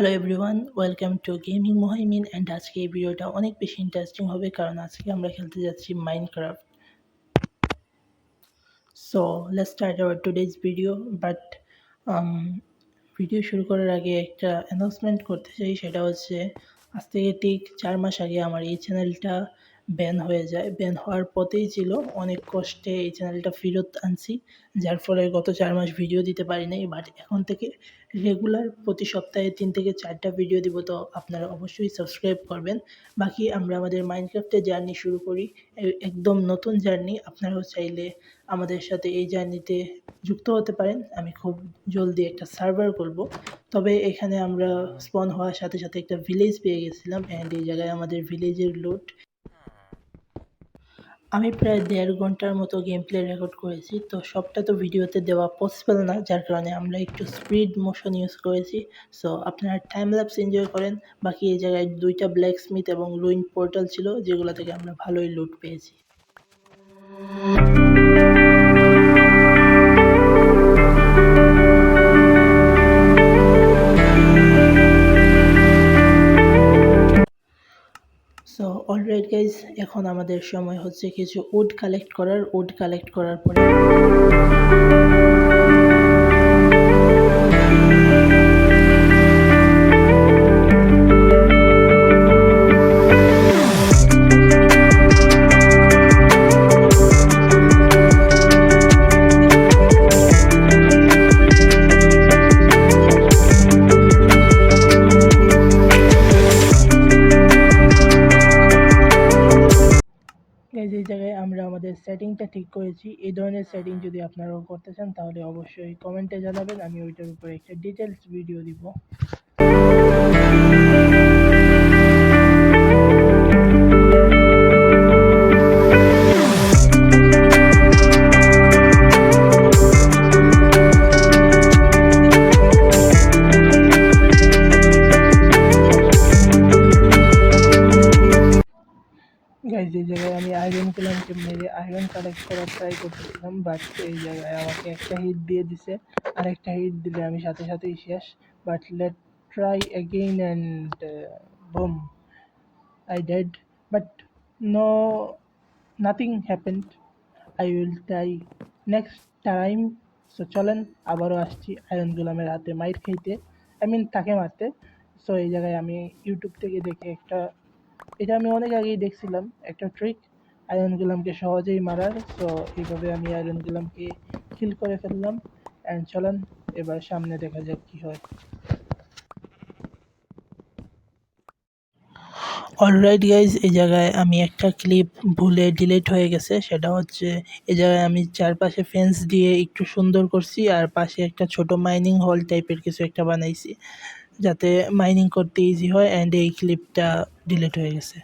Hello everyone welcome to gaming Mohaimin and আজকে এই ভিডিওটা অনেক বেশি ইন্টারেস্টিং হবে কারণ আজকে আমরা খেলতে যাচ্ছি Minecraft so let start our today's video but video শুরু করার আগে একটা অ্যানাউন্সমেন্ট করতে চাই, সেটা হচ্ছে, আজ থেকে ঠিক চার মাস আগে আমার এই চ্যানেলটা ব্যান হয়ে যায় ব্যান হওয়ার পথেই ছিল। অনেক কষ্টে এই চ্যানেলটা ফেরত আনছি, যার ফলে গত চার মাস ভিডিও দিতে পারি নাই বাট এখন থেকে রেগুলার প্রতি সপ্তাহে তিন থেকে চারটা ভিডিও দিব, তো আপনারা অবশ্যই সাবস্ক্রাইব করবেন। বাকি আমরা আমাদের মাইনক্রাফ্টের জার্নি শুরু করি। একদম নতুন জার্নি আপনারাও চাইলে আমাদের সাথে এই জার্নিতে যুক্ত হতে পারেন। আমি খুব জলদি একটা সার্ভার করব তবে এখানে আমরা স্পন হওয়ার সাথে সাথে একটা ভিলেজ পেয়ে গেছিলাম। অ্যান্ড এই জায়গায় আমাদের ভিলেজের লুট আমি প্রায় দেড় ঘণ্টার মতো গেম প্লে রেকর্ড করেছি, তো সবটা তো ভিডিওতে দেওয়া পসিবল না, যার কারণে আমরা একটু স্পিড মোশন ইউজ করেছি। সো আপনারা টাইম ল্যাপস এনজয় করেন, বাকি এই জায়গায় দুইটা ব্ল্যাক স্মিথ এবং রুইন পোর্টাল ছিল, যেগুলো থেকে আমরা ভালোই লুট পেয়েছি। সো অলরাইট গাইজ এখন আমাদের সময় হচ্ছে কিছু উড কালেক্ট করার উড কালেক্ট করার পরে। সেটিংটা ঠিক করেছি। এই ধরনের সেটিং যদি আপনারাও করতে চান তাহলে অবশ্যই কমেন্টে জানাবেন। আমি ওইটার উপরে একটা ডিটেলস ভিডিও দিব। আয়রন কালেক্ট করার ট্রাই করতেছিলাম বাট এই জায়গায় আমাকে একটা হিট দিয়ে দিছে। আরেকটা হিট দিলে আমি সাথে সাথেই শেষ। But let try again and boom I dead but no nothing happened I will try next time so চলেন, আবারও আসছি আয়রন গুলামের হাতে মাইর খাইতে। আই মিন তাকে মারতে। সো এই জায়গায় আমি ইউটিউব থেকে দেখে একটা, এটা আমি অনেক আগেই দেখছিলাম, একটা ট্রিক আয়রন গুলামকে সহজেই মারার সো এইভাবে আমি আয়রন গুলামকে কিল করে ফেললাম। অ্যান্ড চলেন, এবার সামনে দেখা যাক কি হয়। অলরাইট গাইজ এই জায়গায় আমি একটা ক্লিপ ভুলে ডিলিট হয়ে গেছে। সেটা হচ্ছে, এই জায়গায় আমি চারপাশে ফেন্স দিয়ে একটু সুন্দর করছি, আর পাশে একটা ছোট মাইনিং হল টাইপের কিছু একটা বানাইছি। যাতে মাইনিং করতে ইজি হয় অ্যান্ড এই ক্লিপটা ডিলিট হয়ে গেছে।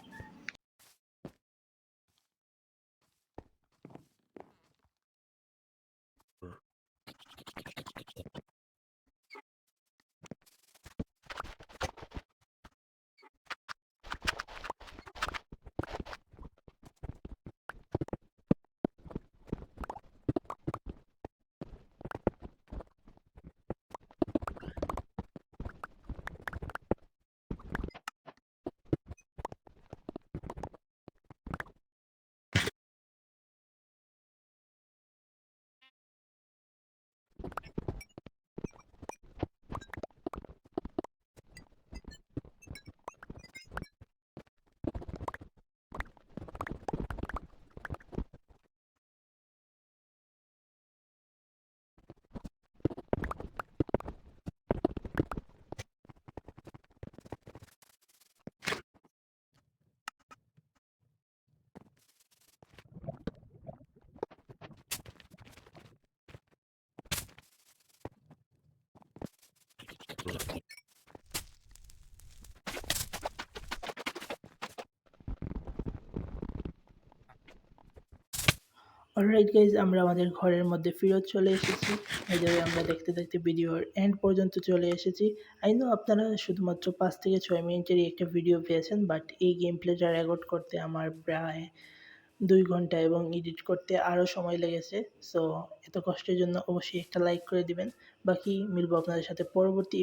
অলরাইট গাইজ আমরা আমাদের ঘরের মধ্যে ফেরত চলে এসেছি। এভাবে আমরা দেখতে দেখতে ভিডিওর এন্ড পর্যন্ত চলে এসেছি। আই নো আপনারা শুধুমাত্র পাঁচ থেকে ছয় মিনিটেরই একটা ভিডিও পেয়েছেন বাট এই গেম প্লেটা রেকর্ড করতে আমার প্রায় দুই ঘণ্টা এবং এডিট করতে আরও সময় লেগেছে। সো এত কষ্টের জন্য অবশ্যই একটা লাইক করে দিবেন। বাকি মিলবো আপনাদের সাথে পরবর্তী